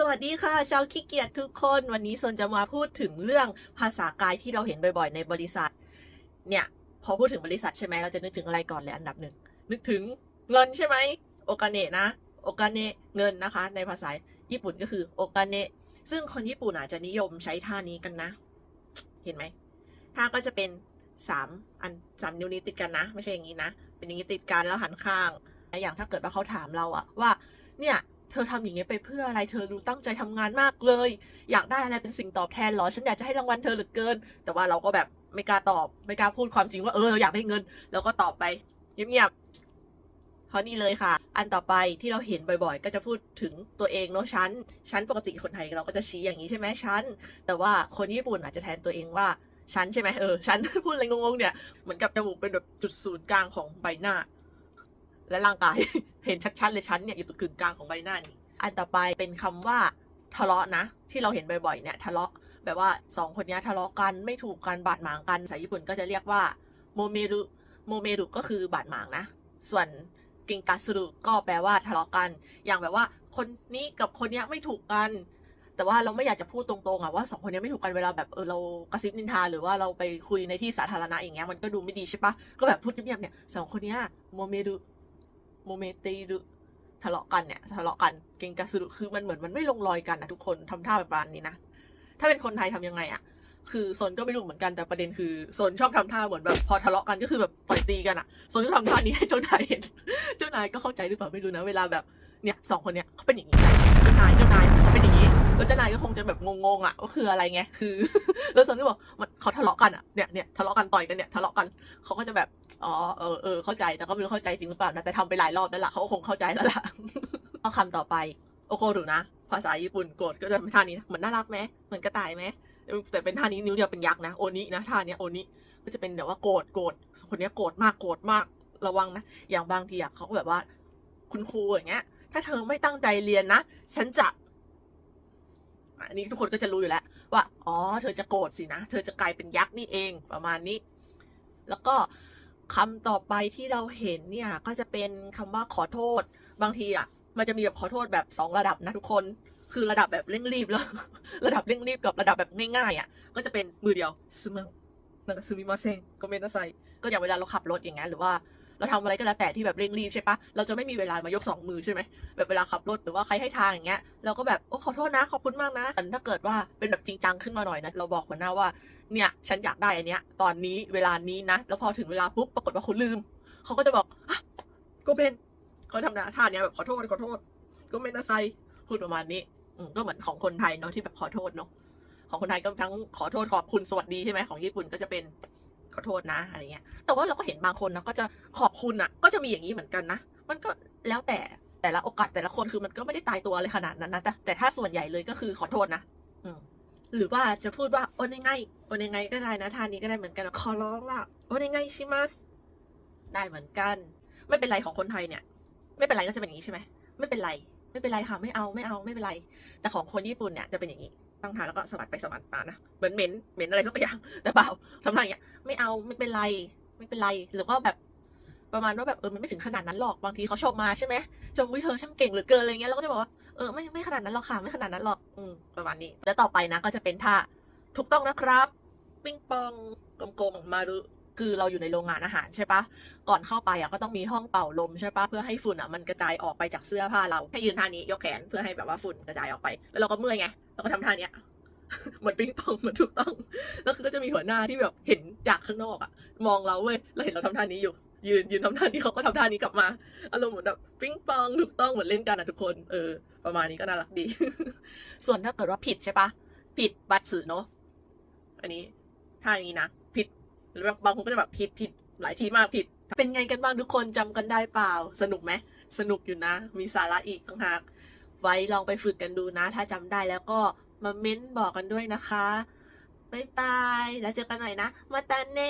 สวัสดีค่ะ ชาวขี้เกียจทุกคน วันนี้ซนจะมาพูดถึงเรื่องภาษากายที่เราเห็นบ่อยๆ ในบริษัท เนี่ย พอพูดถึงบริษัทใช่ไหมเราจะนึกถึงอะไรก่อนเลยอันดับหนึ่ง นึกถึงเงินใช่ไหมโอกาเนะนะ โอกาเนะเงินนะคะ ในภาษาญี่ปุ่นก็คือโอกาเนะซึ่งคนญี่ปุ่นอาจจะนิยมใช้ท่านี้กันนะ เห็นไหมท่าก็จะเป็นสามอันสามนิ้วนี้ติดกันนะ ไม่ใช่อย่างนี้นะ เป็นอย่างนี้ติดกันแล้วหันข้าง อย่างถ้าเกิดว่าเขาถามเราอะว่า เนี่ย เธอทำอย่างนี้ยไปเพื่ออะไร เธอดูตั้งใจทำงานมากเลย อยากได้อะไรเป็นสิ่งตอบแทนเหรอ ฉันอยากจะให้รางวัลเธอเหลือเกิน แต่ว่าเราก็แบบไม่กล้าตอบ ไม่กล้าพูดความจริงว่าเออเราอยากได้เงินเราก็ตอบไปเงียบๆเพราะนี่เลยค่ะ อันต่อไปที่เราเห็นบ่อยๆ ก็จะพูดถึงตัวเองเนาะฉันฉันปกติคนไทยเราก็จะชี้อย่างนี้ใช่ไหมฉันแต่ว่าคนญี่ปุ่นอาจจะแทนตัวเองว่าฉันใช่ไหมเออฉันพูดอะไรงงๆเนี่ย เหมือนกับจมูกเป็นแบบจุดศูนย์กลางของใบหน้า และร่างกาย เห็นชัดๆเลยฉันเนี่ยอยู่ตรงกึ่งกลางของใบหน้านี่อันต่อไปเป็นคำว่าทะเลาะนะ ที่เราเห็นบ่อยๆเนี่ยทะเลาะแบบว่าสองคนนี้ทะเลาะกันไม่ถูกกันบาดหมางกันภาษาญี่ปุ่นก็จะเรียกว่าโมเมรุโมเมรุก็คือบาดหมางนะ ส่วนกิงกัสรุก็แปลว่าทะเลาะกัน อย่างแบบว่าคนนี้กับคนนี้ไม่ถูกกัน แต่ว่าเราไม่อยากจะพูดตรงๆอะว่าสองคนนี้ไม่ถูกกันเวลาแบบเออเรากระซิบนินทาหรือว่าเราไปคุยในที่สาธารณะอย่างเงี้ยมันก็ดูไม่ดีใช่ปะก็แบบพูดเงียบๆเนี่ยสองคนนี้โมเมรุ โมเมเตรุทะเลาะกันเนี่ยทะเลาะกันเก่งกัสรุคือมันเหมือนมันไม่ลงรอยกันนะทุกคนทำท่าแบบนี้นะ ถ้าเป็นคนไทยทำยังไงอะคือโซนก็ไม่รู้เหมือนกันแต่ประเด็นคือโซนชอบทำท่าเหมือนแบบพอทะเลาะกันก็คือแบบต่อยตีกันอะโซนก็ทำท่านี้ให้เจ้านายเห็น เจ้านายก็เข้าใจหรือเปล่าไม่รู้นะ เวลาแบบเนี่ยสองคนเนี้ยเขาเป็นอย่างนี้นเจ้านายเจ้านายเขาเป็นอย่างนี้แล้วเจ้านายก็คงจะแบบงงๆอะว่าคืออะไรไงคือ แล้วโซนก็บอกมันเขาทะเลาะกันอะเนี่ยเนี่ยทะเลาะกันต่อยกันเนี่ยทะเลาะกันเขาก็จะแบบ อ๋อเออเออเข้าใจแต่ก็ไม่รู้เข้าใจจริงหรือเปล่านะแต่ทำไปหลายรอบแล้วล่ะเขาคงเข้าใจแล้วล่ะเอาคำต่อไปโอโครุนะภาษาญี่ปุ่นโกรธก็จะเป็นท่านี้นะเหมือนน่ารักไหมเหมือนกระต่ายไหมแต่เป็นท่านี้นิ้วเดียวเป็นยักษ์นะโอนินะท่านี้โอนิก็จะเป็นแบบว่าโกรธโกรธคนนี้โกรธมากโกรธมากระวังนะอย่างบางทีอะเขาก็แบบว่า คุณครูอย่างเงี้ย ถ้าเธอไม่ตั้งใจเรียนนะฉันจะอันนี้ทุกคนก็จะรู้อยู่แล้ว ว่า อ๋อ เธอจะโกรธสินะ เธอจะกลายเป็นยักษ์นี่เองประมาณนี้ แล้วก็ คำต่อไปที่เราเห็นเนี่ยก็จะเป็นคำว่าขอโทษ บางทีอะ มันจะมีแบบขอโทษแบบสองระดับนะทุกคน คือระดับแบบเร่งรีบแล้ว ระดับเร่งรีบกับระดับแบบง่ายๆอะ ก็จะเป็นมือเดียวซึมังนั่นก็ซึมิมาเซงก็เมนนะไซก็อย่างเวลาเราขับรถอย่างเงี้ยหรือว่า เราทำอะไรก็แล้วแต่ที่แบบเร่งรีบใช่ปะเราจะไม่มีเวลามายกสองมือใช่ไหมแบบเวลาขับรถหรือว่าใครให้ทางอย่างเงี้ยเราก็แบบโอ้ขอโทษนะขอบคุณมากนะแต่ถ้าเกิดว่าเป็นแบบจริงจังขึ้นมาหน่อยนะเราบอกหัวหน้าว่าเนี่ยฉันอยากได้อันเนี้ย ตอนนี้เวลานี้นะแล้วพอถึงเวลาปุ๊บปรากฏว่าคุณลืมเขาก็จะบอกอะก็เป็นเขาทำหน้าท่าเนี้ยแบบขอโทษขอโทษ ก็ไม่น่าไซพูดประมาณนี้อก็เหมือนของคนไทยเนาะที่แบบขอโทษเนาะของคนไทยก็ทั้งขอโทษขอบคุณสวัสดีใช่ไหมของญี่ปุ่นก็จะเป็น ขอโทษนะอะไรเงี้ย แต่ว่าเราก็เห็นบางคนนะก็จะขอบคุณอะ ก็จะมีอย่างนี้เหมือนกันนะ มันก็แล้วแต่แต่ละโอกาสแต่ละคนคือมันก็ไม่ได้ตายตัวอะไรขนาดนั้นนะแต่แต่ถ้าส่วนใหญ่เลยก็คือขอโทษนะอืหรือว่าจะพูดว่าโอนยังไงโอนยังไงก็ได้นะท่านี้ก็ได้เหมือนกันขอร้องล่ะโอนยังไงชิมัสได้เหมือนกัน ไม่เป็นไรของคนไทยเนี่ย ไม่เป็นไรก็จะเป็นอย่างนี้ใช่ไหมไม่เป็นไร ไม่เป็นไรค่ะไม่เอาไม่เอาไม่เป็นไร แต่ของคนญี่ปุ่นเนี่ยจะเป็นอย่างนี้ ตั้งท้าแล้วก็สวัสดไปสวัสดมานะเหมือนเหม็นเหม็นอะไรสักอย่างแต่เปล่าทำท่าอย่างเงี้ยไม่เอาไม่เป็นไรไม่เป็นไรหรือว่าแบบประมาณว่าแบบเออมันไม่ถึงขนาดนั้นหรอกบางทีเขาชมมาใช่ไหมชมวิเธอช่างเก่งหรือเกินอะไรเงี้ยเราก็จะบอกว่าเออไม่ไม่ขนาดนั้นหรอกค่ะไม่ขนาดนั้นหรอกอืมประมาณนี้ แล้วต่อไปนะก็จะเป็นท่าถูกต้องนะครับ ปิ้งปองกลมๆมาดู คือเราอยู่ในโรงงานอาหารใช่ปะก่อนเข้าไปอะก็ต้องมีห้องเป่าลมใช่ปะเพื่อให้ฝุ่นอะมันกระจายออกไปจากเสื้อผ้าเราให้ยืนท่านี้ยกแขนเพื่อให้แบบว่าฝุ่นกระจายออกไป แล้วเราก็เมื่อยไงเราก็ทำท่าเนี้ยเหมือนปิ้งปองเหมือนถูกต้อง แล้วคือก็จะมีหัวหน้าที่แบบเห็นจากข้างนอกอะ มองเราเว้ยเราเห็นเราทำท่านี้อยู่ ยืนยืนทำท่านี้เขาก็ทำท่านี้กลับมาอารมณ์เหมือนแบบปิ้งปองถูกต้องเหมือนเล่นกันอะทุกคนเออประมาณนี้ก็น่ารักดี ส่วนถ้าเกิดว่าผิดใช่ปะผิดบัตรสื่อเนาะอันนี้ท่านี้นะ หรือบางคนก็จะแบบผิดผิดหลายทีมากผิด เป็นไงกันบ้างทุกคนจำกันได้เปล่า สนุกไหมสนุกอยู่นะ มีสาระอีกต่างหาก ไว้ลองไปฝึกกันดูนะ ถ้าจำได้แล้วก็มาเม้นบอกกันด้วยนะคะบ๊ายบาย แล้วเจอกันหน่อยนะ มาตาเน